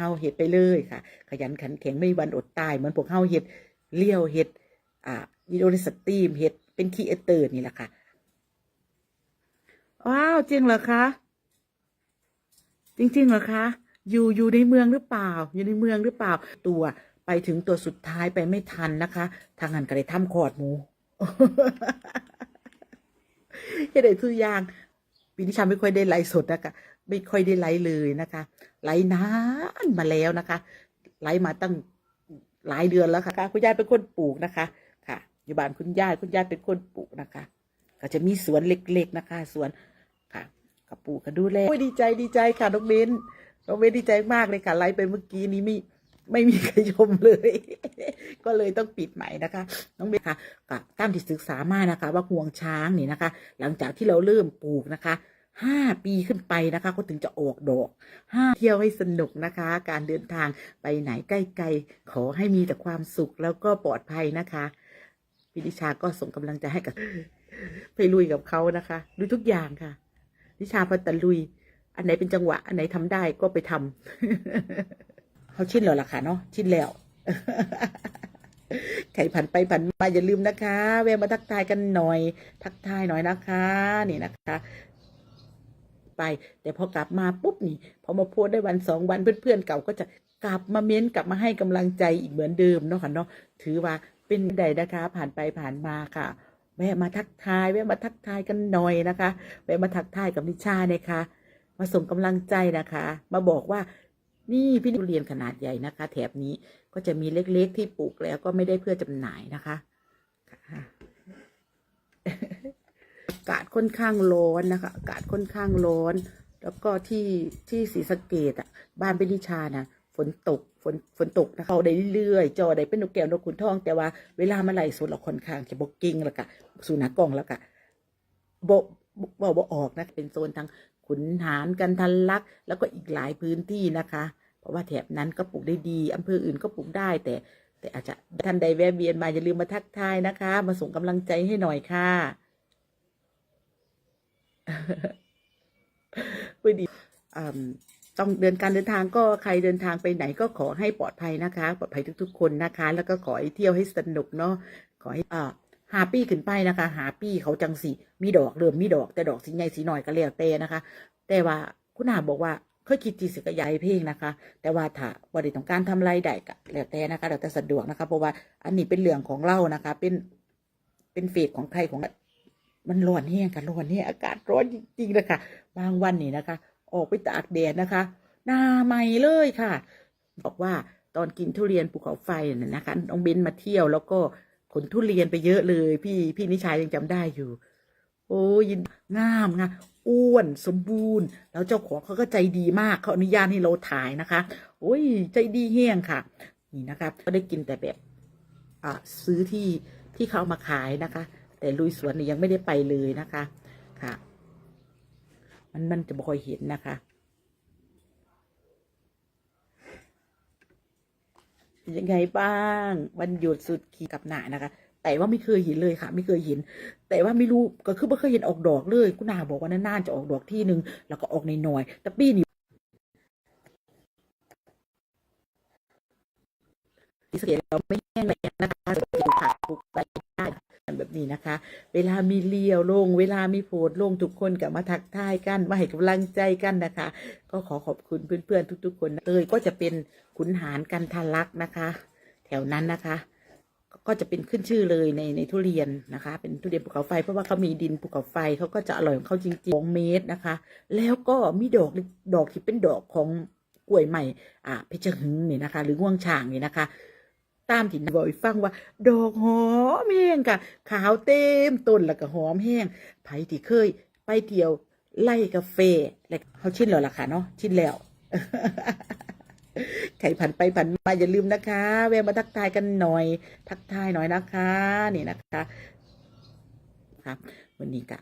เฮาเฮ็ดไปเลยค่ะ ขยันขันแข็งไม่วันอดตาย เหมือนพวกเฮาเฮ็ดเลี้ยวเฮ็ดอ่าวิดีโอในสตรีมเฮ็ดเป็นคีเอเตอร์นี่แหละค่ะว้าวจริงเหรอคะจริงๆเหรอคะ อยู่อยู่ในเมืองหรือเปล่า อยู่ในเมืองหรือเปล่า ตัวไปถึงตัวสุดท้ายไปไม่ทันนะคะ ทางนั้นก็เลยทำคอดหมูเฮ็ดได้ทุกอย่างปีนี้ชาไม่ค่อยได้ไลฟ์สดนะคะ ไม่ค่อยได้ไลฟ์เลยนะคะ ไลฟ์นานมาแล้วนะคะ ไลฟ์มาตั้งหลายเดือนแล้วค่ะคุณยายเป็นคนปลูกนะคะ ค่ะ อยู่บ้านคุณยายคุณยายเป็นคนปลูกนะคะ ก็จะมีสวนเล็กๆนะคะ สวนค่ะกับปลูกกันดูแลโอ้ยดีใจดีใจค่ะน้องเบนน้องเบนดีใจมากเลยค่ะไลฟ์ไปเมื่อกี้นี้ไม่ไม่มีใครชมเลย ก็เลยต้องปิดใหม่นะคะ น้องเบนค่ะกับตามที่ศึกษามานะคะ ว่าห่วงช้างนี่นะคะ หลังจากที่เราเริ่มปลูกนะคะ ห้าปีขึ้นไปนะคะก็ถึงจะออกดอกห้าเที่ยวให้สนุกนะคะ การเดินทางไปไหนใกล้ๆขอให้มีแต่ความสุขแล้วก็ปลอดภัยนะคะพินิชาก็ส่งกำลังใจให้กับไปลุยกับเขานะคะดูทุกอย่างค่ะนิชาพัตะลุย อันไหนเป็นจังหวะ อันไหนทำได้ก็ไปทำเขาชินแล้วล่ะค่ะเนาะชินแล้วใครผ่านไปผ่านมาอย่าลืมนะคะแวะมาทักทายกันหน่อย ทักทายหน่อยนะคะ นี่นะคะ ไป แต่พอกลับมาปุ๊บนี่พอมาโพสได้วันสองวันเพื่อนๆเก่าก็จะกลับมาเม้นกลับมาให้กำลังใจอีกเหมือนเดิมเนาะค่ะเนาะถือว่าเป็นใดนะคะ ผ่านไปผ่านมาค่ะแวะมาทักทายแวะมาทักทายกันหน่อยนะคะแวะมาทักทายกับนิชาเนี่ยค่ะมาส่งกำลังใจนะคะ มาบอกว่านี่พี่ทุเรียนขนาดใหญ่นะคะ แถบนี้ก็จะมีเล็กๆที่ปลูกแล้วก็ไม่ได้เพื่อจำหน่ายนะคะค่ะากาศค่อนข้างร้อนนะคะ อากาศค่อนข้างร้อน แล้วก็ที่ที่ศรีสะเกดอะ บ้านเป็นนิชานะฝนตกฝนฝนตกนะคะเขาได้เรื่อยจอได้เป็นนกแก้วนกขุนทอง แต่ว่าเวลามาไหลฟ์สดเราค่อนข้างจะบกกิ้งแล้วก็สูนักกองแล้วก็บบ่บ่าออกนะเป็นโซนทางขุนหารกันทันลัก แล้วก็อีกหลายพื้นที่นะคะ เพราะว่าแถบนั้นก็ปลูกได้ดีอำเภออื่นก็ปลูกได้แต่แต่อาจจะท่านใดแวะเวียนมาอย่าลืมมาทักทายนะคะ มาส่งกำลังใจให้หน่อยค่ะ พูดดีอืมต้องเดินการเดินทางก็ใครเดินทางไปไหนก็ขอให้ปลอดภัยนะคะ ปลอดภัยทุก ๆ คนนะคะ แล้วก็ขอให้เที่ยวให้สนุกเนาะขอให้อ่าหาปี้ขึ้นไปนะคะ หาปี้เขาจังสีมีดอกเริ่มมีดอกแต่ดอกสีใหญ่สีหน่อยก็แล้วแต่นะคะ แต่ว่าคุณอาบอกว่าเคยคิดจีสิกยายเพลงนะคะ แต่ว่าถ้าบริต้องการทำไรได้ก็แล้วแต่นะคะแล้วแต่สะดวกนะคะ เพราะว่าอันนี้เป็นเรื่องของเรานะคะ เป็นเป็นเฟสของใครของ มันร้อนแห้งค่ะร้อนแห้งอากาศร้อนจริงๆนะคะบางวันนี่นะคะ ออกไปตากแดดนะคะ หน้าใหม่เลยค่ะ บอกว่าตอนกินทุเรียนภูเขาไฟน่ะนะคะน้องเบนมาเที่ยวแล้วก็ขนทุเรียนไปเยอะเลย พี่พี่นิชายยังจำได้อยู่ โอ้ยินงามงามอ้วนสมบูรณ์ แล้วเจ้าของเขาก็ใจดีมากเขาอนุญาตให้เราถ่ายนะคะ โอ้ยใจดีแห้งค่ะ นี่นะคะก็ได้กินแต่แบบอ่าซื้อที่ที่เขาเอามาขายนะคะ แต่ลุยสวนนี่ยังไม่ได้ไปเลยนะคะค่ะ มันมันจะบ่ค่อยเห็นนะคะยังไงบ้างวันหยุดสุดขีกับหนานะคะ แต่ว่าไม่เคยเห็นเลยค่ะ ไม่เคยเห็น แต่ว่าไม่รู้ก็คือไม่เคยเห็นออกดอกเลยคุณนาบอกว่านานๆจะออกดอกที่หนึ่งแล้วก็ออกในหน่อยแต่ปีนี้ที่สังเกตเราไม่แห้งแล้นะคะ นี้นะคะ เวลามีเลี้ยวลง เวลามีโพดลงทุกคนกับมาทักทายกันมาให้กำลังใจกันนะคะ ก็ขอขอบคุณเพื่อนๆทุก ๆ คนเลยก็จะเป็นขุนหารกันทาลักนะคะ แถวนั้นนะคะก็จะเป็นขึ้นชื่อเลยในในทุเรียนนะคะ เป็นทุเรียนภูเขาไฟ เพราะว่าเขามีดินภูเขาไฟเขาก็จะอร่อยของเขาจริงๆสองเมตรนะคะ แล้วก็มีดอกดอกที่เป็นดอกของกล้วยใหม่อ่าเพชรหึงนี่นะคะ หรือง่วงช่างนี่นะคะ ตามที่บอกให้ฟังว่า ดอกหอมแห้งค่ะ ขาวเต็มต้นแล้วก็หอมแห้งไผที่เคย ไปเที่ยวไล่กาแฟแล้วเขาชินแล้วล่ะค่ะเนาะชินแล้วใครผ่านไปผ่านมาอย่าลืมนะคะแวะมาทักทายกันหน่อย ทักทายหน่อยนะคะนี่นะคะครับวันนี้กะ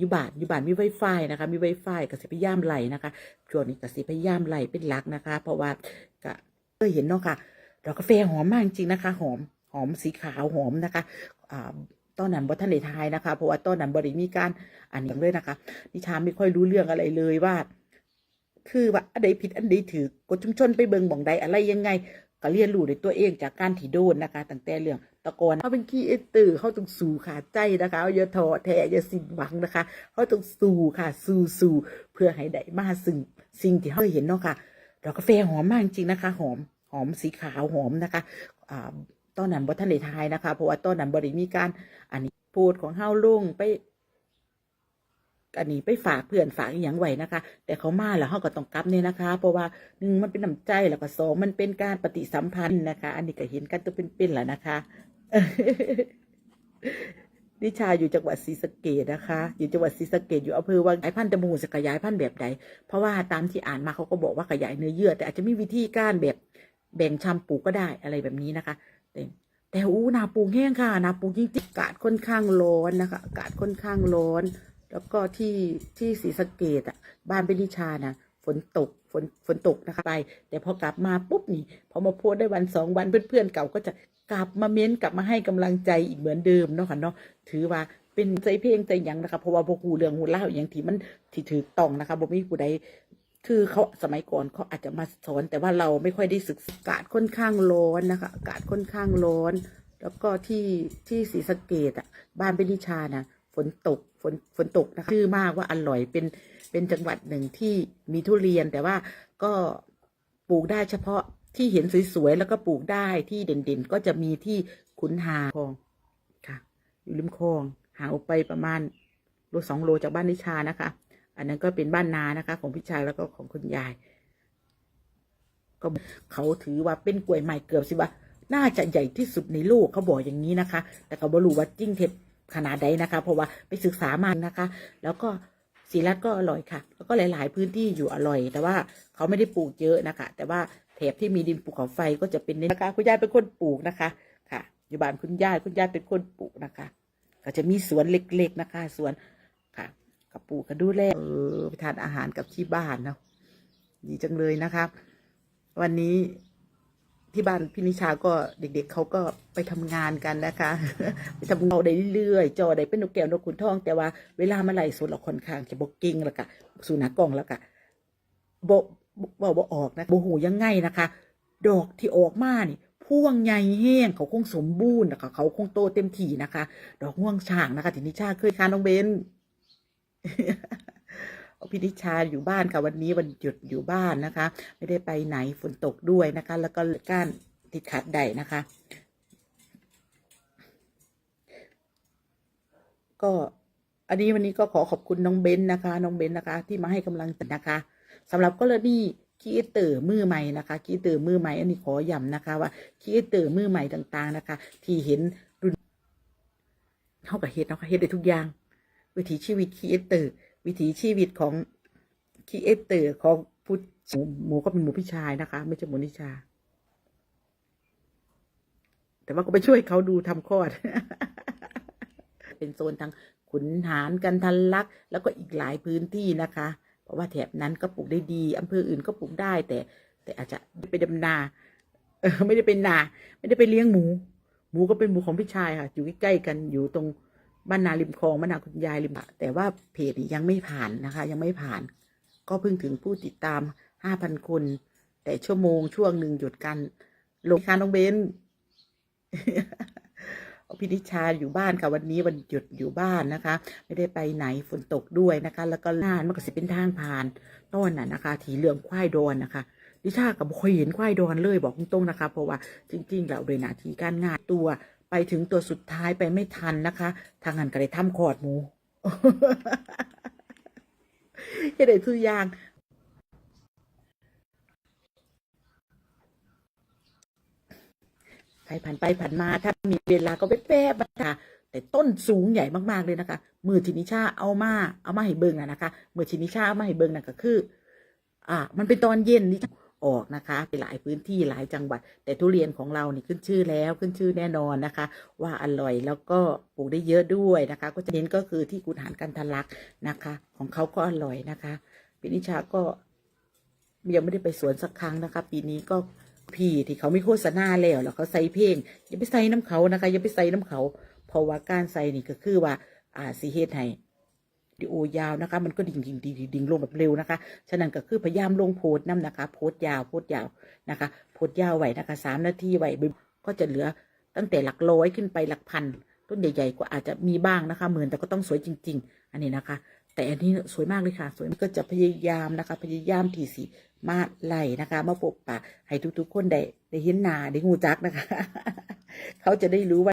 ยูบานอยู่บ้านมีไวไฟนะคะ มีไวไฟกสิพยายามไหลนะคะช่วงนี้กสิพยายามไหลเป็นหลักนะคะ เพราะว่ากะเคยเห็นเนาะค่ะ ดอกกาแฟหอมมากจริงนะคะ หอมหอมสีขาวหอมนะคะตอนนั้นบอทันได้ทายนะคะ เพราะว่าตอนนั้นบริมีการอ่านอย่างเลยนะคะ นิชาไม่ค่อยรู้เรื่องอะไรเลยว่า คือว่าอันใดผิดอันใดถือกดชุมชนไปเบิงหมองใดอะไรยังไงก็เรียนรู้ในตัวเองจากการที่โดนนะคะตั้งแต่เรื่องตะกอนเขาเป็นขี้เอตือเขาต้องสู้ขาใจนะคะอย่าท้อแท้อย่าสิ้นหวังนะคะเขาต้องสู้ค่ะสู้สู้เพื่อให้ได้มาซึ่งสิ่งที่เขาเห็นเนาะค่ะดอกกาแฟหอมมากจริงนะคะ หอม หอมสีขาวหอมนะคะอ่าตอนนั้นบทันได้ทายนะคะ เพราะว่าตอนนั้นบริมีการอันนี้โพดของเฮาลุงไปอันนี้ไปฝากเพื่อนฝากอย่างไหวนะคะ แต่เขามาแล้วเขาก็ต้องกลับเนี่ยนะคะ เพราะว่าหนึ่งมันเป็นน้ำใจแล้วก็สองมันเป็นการปฏิสัมพันธ์นะคะ อันนี้ก็เห็นกันตัวเป็นๆแล้วนะคะนิชาอยู่จังหวัดศรีสะเกดนะคะ อยู่จังหวัดศรีสะเกดอยู่อำเภอวังไอพันธุ์จมูกจะขยายพันธุ์แบบใด เพราะว่าตามที่อ่านมาเขาก็บอกว่าขยายเนื้อเยื่อ แต่อาจจะมีวิธีการแบบ แบ่งชำปูก็ได้อะไรแบบนี้นะคะ แต่แต่อู้นาปูแห้งค่ะนาปูกจริงๆอากาศค่อนข้างร้อนนะคะ อากาศค่อนข้างร้อน แล้วก็ที่ที่ศรีสะเกดอะ บ้านเป็นนิชานะฝนตกฝนฝนตกนะคะไป แต่พอกลับมาปุ๊บนี่พอมาโพสได้วันสองวันเพื่อนๆเก่าก็จะกลับมาเม้นกลับมาให้กำลังใจอีกเหมือนเดิมเนาะค่ะเนาะถือว่าเป็นใจเพลงใจยังนะคะเพราะว่าพวกูเรื่องหูเล่าอย่างที่มันที่ถือต้องนะคะบ่มีผู้ใด คือเขาสมัยก่อนเขาอาจจะมาสอน แต่ว่าเราไม่ค่อยได้ศึกษาอากาศค่อนข้างร้อนนะคะ อากาศค่อนข้างร้อน แล้วก็ที่ที่ศรีสะเกดอะ บ้านเป็นนิชานะฝนตกฝนฝนตกนะคะชื่อมากว่าอร่อยเป็นเป็นจังหวัดหนึ่งที่มีทุเรียน แต่ว่าก็ปลูกได้เฉพาะที่เห็นสวยๆแล้วก็ปลูกได้ที่เด่นๆ ก็จะมีที่ขุนหาคลองค่ะ อยู่ริมคลองห่างออกไปประมาณโลสองโลจากบ้านนิชานะคะ อันนั้นก็เป็นบ้านนานะคะ ของพี่ชายแล้วก็ของคุณยาย ก็เขาถือว่าเป็นกล้วยไม้เกือบสิว่าน่าจะใหญ่ที่สุดในโลกเขาบอกอย่างนี้นะคะ แต่เขาไม่รู้ว่าจริงเท็จขนาดใดนะคะ เพราะว่าไปศึกษามานะคะ แล้วก็ศรีรัตน์ก็อร่อยค่ะ แล้วก็หลาย ๆ พื้นที่อยู่อร่อย แต่ว่าเขาไม่ได้ปลูกเยอะนะคะ แต่ว่าแถบที่มีดินภูเขาไฟก็จะเป็นในนะคะ คุณยายเป็นคนปลูกนะคะ ค่ะ อยู่บ้านคุณยายคุณยายเป็นคนปลูกนะคะ ก็จะมีสวนเล็ก ๆ นะคะ สวน ปลูกกันดูแลเออไปทานอาหารกับที่บ้านเนาะดีจังเลยนะครับ วันนี้ที่บ้านพี่นิชาก็เด็ก ๆเขาก็ไปทำงานกันนะคะไปทำงานได้เรื่อยๆจอได้เป็นนกแก้วนกขุนทอง แต่ว่าเวลามาไหล่สดเราค่อนข้างจะบกกิ้งแล้วก็สูนักกล้องแล้วก็บบ่บ่ออกนะโบหูยังไงนะคะ ดอกที่ออกมานี่พ่วงใหญ่แห้งเขาคงสมบูรณ์นะคะเขาคงโตเต็มที่นะคะ ดอกม่วงช่างนะคะที่นิชาเคยคานน้องเบน พี่นิชาอยู่บ้านค่ะวันนี้วันหยุดอยู่บ้านนะคะ ไม่ได้ไปไหนฝนตกด้วยนะคะ แล้วก็ก้านติดขัดใดนะคะ ก็อันนี้วันนี้ก็ขอขอบคุณน้องเบนนะคะ น้องเบนนะคะ ที่มาให้กำลังใจนะคะสำหรับกรณีคีเตอร์มือใหม่นะคะคีเตอร์มือใหม่อันนี้ขอย้ำนะคะ ว่าคีเตอร์มือใหม่ต่างๆนะคะ ที่เห็นรุ่นเท่ากับเฮ็ดเนาะคะเฮ็ดได้ทุกอย่าง วิถีชีวิตคีเอตอร์วิถีชีวิตของคีเอเตอร์ของผู้หมูหมูก็เป็นหมูพี่ชายนะคะ ไม่ใช่หมูนิชา แต่ว่าก็ไปช่วยเขาดูทำคลอด เป็นโซนทางขุนหารกันทันลัก แล้วก็อีกหลายพื้นที่นะคะ เพราะว่าแถบนั้นก็ปลูกได้ดีอำเภออื่นก็ปลูกได้ แต่ แต่อาจจะไปดำนาเออไม่ได้เป็นนา ไม่ได้ไปเลี้ยงหมู หมูก็เป็นหมูของพี่ชายค่ะ อยู่ใกล้ๆกันอยู่ตรง บ้านนาริมคลองบ้านนาคุณยายริมะแต่ว่าเพจนี้ยังไม่ผ่านนะคะ ยังไม่ผ่าน ก็เพิ่งถึงผู้ติดตามห้าพันคน แต่ชั่วโมงช่วงหนึ่งหยุดกันลงค่ะน้องเบนพินิชาอยู่บ้านค่ะวันนี้วันหยุดอยู่บ้านนะคะ ไม่ได้ไปไหนฝนตกด้วยนะคะ แล้วก็น่านมันก็สิเป็นทางผ่านต้นน่ะนะคะ ถีเหลืองควายดอนนะคะดิชากับเคยเห็นควายดอนเลยบอกตรงๆนะคะ เพราะว่าจริงๆแล้วโดยหน้าที่การงานตัว ไปถึงตัวสุดท้ายไปไม่ทันนะคะ ทางงานก็เลยทำคอดหมูเฮ็ดได้ทุกอย่างใครผ่านไปผ่านมาถ้ามีเวลาก็ไปแป๊บๆนะคะแต่ต้นสูงใหญ่มากๆเลยนะคะ มือทินิชาเอามา เอามาให้เบิ่งนะนะคะ มือทินิชาเอามาให้เบิ่งนะก็คือ อ่า มันเป็นตอนเย็นนี่ ออกนะคะไปหลายพื้นที่หลายจังหวัด แต่ทุเรียนของเรานี่ขึ้นชื่อแล้วขึ้นชื่อแน่นอนนะคะ ว่าอร่อยแล้วก็ปลูกได้เยอะด้วยนะคะ ก็จะเน้นก็คือที่กุนหารกันทะลักนะคะ ของเขาก็อร่อยนะคะพินิชาก็ยังไม่ได้ไปสวนสักครั้งนะคะ ปีนี้ก็พี่ที่เขาไม่โฆษณาแล้วแล้วเขาใส่เพลงอย่าไปใส่น้ำเขานะคะอย่าไปใส่น้ำเขา เพราะว่าการใส่นี่ก็คือว่าอ่าสีเฮ็ดให้ ดีโอยาวนะคะ มันก็ดิ่งดิ่งดิ่งดิ่งลงแบบเร็วนะคะ ฉะนั้นก็คือพยายามลงโพสต์นํนะคะ โพสต์ยาวโพสต์ยาวนะคะ โพสต์ยาวไหวนะคะสามนาทีไหวก็จะเหลือตั้งแต่หลักร้อยขึ้นไปหลักพันต้นใหญ่ๆก็อาจจะมีบ้างนะคะหมื่นแต่ก็ต้องสวยจริง ๆ อันนี้นะคะ แต่อันนี้สวยมากเลยค่ะ สวยก็จะพยายามนะคะ พยายามที่สีมาไล่นะคะ มาปกปะให้ทุกๆคนได้ได้เห็นหน้าได้หูจักนะคะ เขาจะได้รู้ว่า